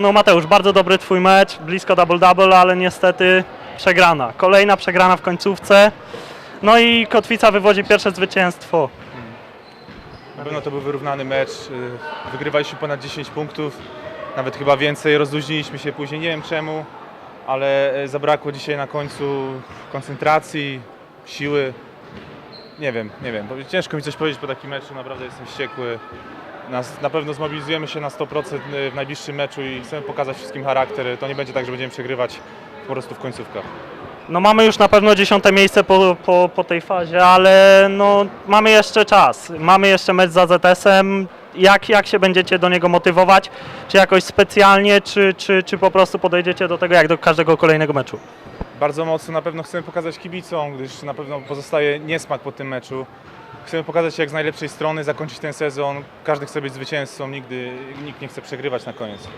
No Mateusz, bardzo dobry twój mecz, blisko double-double, ale niestety przegrana. Kolejna przegrana w końcówce. No i Kotwica wywodzi pierwsze zwycięstwo. Na pewno to był wyrównany mecz. y, Wygrywaliśmy ponad 10 punktów, nawet chyba więcej. Rozluźniliśmy się później, nie wiem czemu, ale y, zabrakło dzisiaj na końcu koncentracji, siły. Nie wiem, nie wiem. Ciężko mi coś powiedzieć po takim meczu, naprawdę jestem wściekły. Na pewno zmobilizujemy się na 100% w najbliższym meczu i chcemy pokazać wszystkim charakter. To nie będzie tak, że będziemy przegrywać po prostu w końcówkach. No mamy już na pewno dziesiąte miejsce po, po, po tej fazie, ale no mamy jeszcze czas. Mamy jeszcze mecz za ZS-em. Jak, jak się będziecie do niego motywować? Czy jakoś specjalnie, czy, czy, czy po prostu podejdziecie do tego jak do każdego kolejnego meczu? Bardzo mocno na pewno chcemy pokazać kibicom, gdyż na pewno pozostaje niesmak po tym meczu. Chcemy pokazać się jak z najlepszej strony, zakończyć ten sezon. Każdy chce być zwycięzcą, nigdy nikt nie chce przegrywać na koniec.